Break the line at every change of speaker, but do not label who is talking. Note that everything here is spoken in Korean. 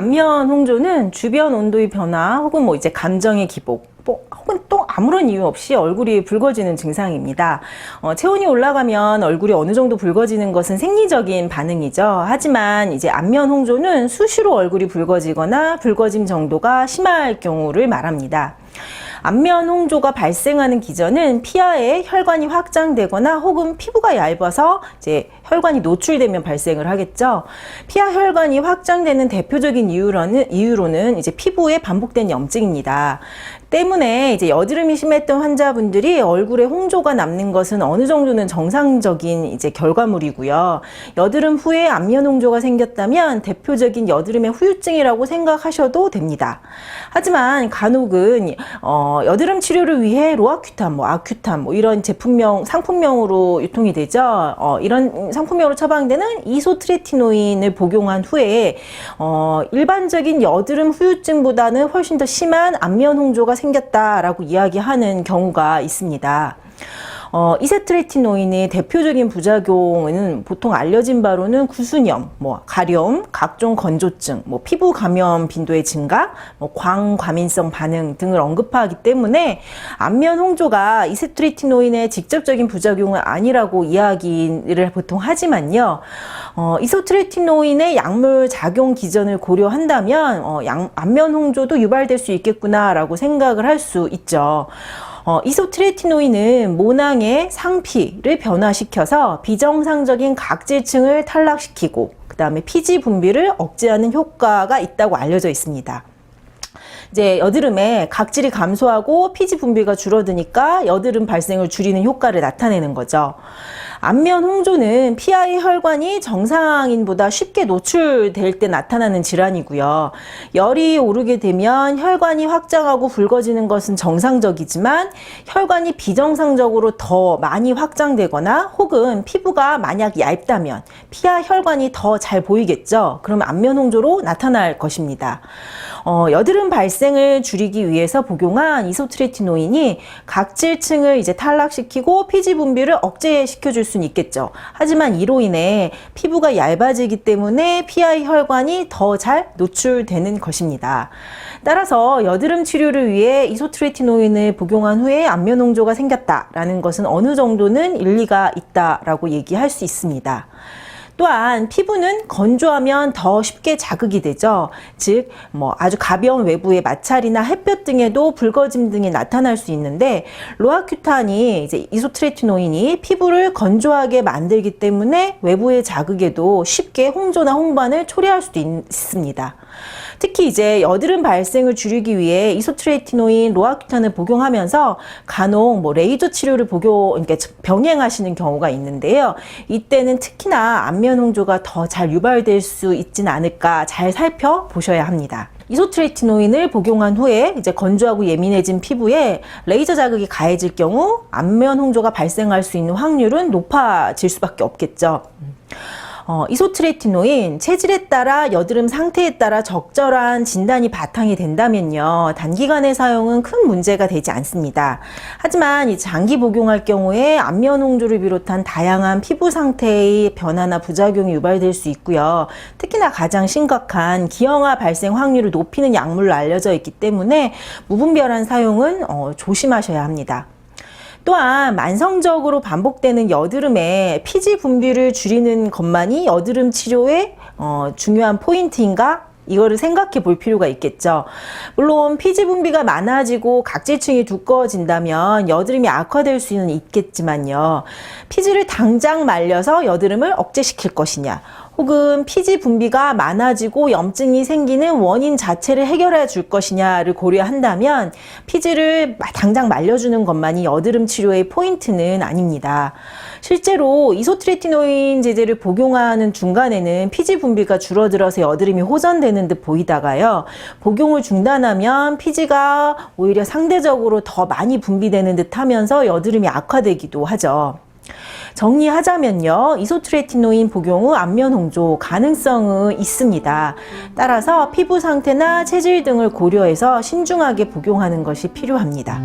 안면 홍조는 주변 온도의 변화 혹은 뭐 이제 감정의 기복 뭐 혹은 또 아무런 이유 없이 얼굴이 붉어지는 증상입니다. 어, 체온이 올라가면 얼굴이 어느 정도 붉어지는 것은 생리적인 반응이죠. 하지만 이제 안면 홍조는 수시로 얼굴이 붉어지거나 붉어짐 정도가 심할 경우를 말합니다. 안면 홍조가 발생하는 기전은 피하에 혈관이 확장되거나 혹은 피부가 얇아서 이제 혈관이 노출되면 발생을 하겠죠. 피하 혈관이 확장되는 대표적인 이유로는 이유로는 이제 피부에 반복된 염증입니다. 때문에 이제 여드름이 심했던 환자분들이 얼굴에 홍조가 남는 것은 어느 정도는 정상적인 이제 결과물이고요. 여드름 후에 안면 홍조가 생겼다면 대표적인 여드름의 후유증이라고 생각하셔도 됩니다. 하지만 간혹은 어, 여드름 치료를 위해 로아큐탄, 뭐 아큐탄, 뭐 이런 제품명 상품명으로 유통이 되죠. 어, 이런 상품명으로 처방되는 이소트레티노인을 복용한 후에 어, 일반적인 여드름 후유증보다는 훨씬 더 심한 안면 홍조가 생겼다라고 이야기하는 경우가 있습니다. 어, 이세트레티노인의 대표적인 부작용은 보통 알려진 바로는 구순염, 뭐 가려움, 각종 건조증, 뭐 피부 감염 빈도의 증가, 뭐 광과민성 반응 등을 언급하기 때문에 안면 홍조가 이세트레티노인의 직접적인 부작용은 아니라고 이야기를 보통 하지만요. 어, 이소트레티노인의 약물 작용 기전을 고려한다면 어, 양, 안면 홍조도 유발될 수 있겠구나라고 생각을 할 수 있죠. 어, 이소트레티노인은 모낭의 상피를 변화시켜서 비정상적인 각질층을 탈락시키고 그 다음에 피지 분비를 억제하는 효과가 있다고 알려져 있습니다. 이제 여드름에 각질이 감소하고 피지 분비가 줄어드니까 여드름 발생을 줄이는 효과를 나타내는 거죠. 안면 홍조는 피하의 혈관이 정상인보다 쉽게 노출될 때 나타나는 질환이고요. 열이 오르게 되면 혈관이 확장하고 붉어지는 것은 정상적이지만 혈관이 비정상적으로 더 많이 확장되거나 혹은 피부가 만약 얇다면 피하 혈관이 더 잘 보이겠죠. 그럼 안면 홍조로 나타날 것입니다. 어, 여드름 발생을 줄이기 위해서 복용한 이소트레티노인이 각질층을 이제 탈락시키고 피지 분비를 억제시켜 줄 수는 있겠죠. 하지만 이로 인해 피부가 얇아지기 때문에 피하의 혈관이 더 잘 노출되는 것입니다. 따라서 여드름 치료를 위해 이소트레티노인을 복용한 후에 안면 홍조가 생겼다라는 것은 어느 정도는 일리가 있다라고 얘기할 수 있습니다. 또한 피부는 건조하면 더 쉽게 자극이 되죠. 즉, 뭐 아주 가벼운 외부의 마찰이나 햇볕 등에도 붉어짐 등이 나타날 수 있는데 로아큐탄이 이제 이소트레티노인이 피부를 건조하게 만들기 때문에 외부의 자극에도 쉽게 홍조나 홍반을 초래할 수도 있습니다. 특히 이제 여드름 발생을 줄이기 위해 이소트레티노인 로아큐탄을 복용하면서 간혹 뭐 레이저 치료를 복용 그러니까 병행하시는 경우가 있는데요. 이때는 특히나 안면 홍조가 더 잘 유발될 수 있진 않을까 잘 살펴보셔야 합니다. 이소트레티노인을 복용한 후에 이제 건조하고 예민해진 피부에 레이저 자극이 가해질 경우 안면 홍조가 발생할 수 있는 확률은 높아질 수밖에 없겠죠. 어, 이소트레티노인 체질에 따라 여드름 상태에 따라 적절한 진단이 바탕이 된다면요 단기간의 사용은 큰 문제가 되지 않습니다. 하지만 이 장기 복용할 경우에 안면 홍조를 비롯한 다양한 피부 상태의 변화나 부작용이 유발될 수 있고요. 특히나 가장 심각한 기형아 발생 확률을 높이는 약물로 알려져 있기 때문에 무분별한 사용은 어, 조심하셔야 합니다. 또한 만성적으로 반복되는 여드름에 피지 분비를 줄이는 것만이 여드름 치료의 어, 중요한 포인트인가? 이거를 생각해 볼 필요가 있겠죠. 물론 피지 분비가 많아지고 각질층이 두꺼워진다면 여드름이 악화될 수는 있겠지만요. 피지를 당장 말려서 여드름을 억제시킬 것이냐, 혹은 피지 분비가 많아지고 염증이 생기는 원인 자체를 해결해 줄 것이냐를 고려한다면 피지를 당장 말려주는 것만이 여드름 치료의 포인트는 아닙니다. 실제로 이소트레티노인 제제를 복용하는 중간에는 피지 분비가 줄어들어서 여드름이 호전되는 듯 보이다가요. 복용을 중단하면 피지가 오히려 상대적으로 더 많이 분비되는 듯 하면서 여드름이 악화되기도 하죠. 정리하자면요. 이소트레티노인 복용 후 안면 홍조 가능성은 있습니다. 따라서 피부 상태나 체질 등을 고려해서 신중하게 복용하는 것이 필요합니다.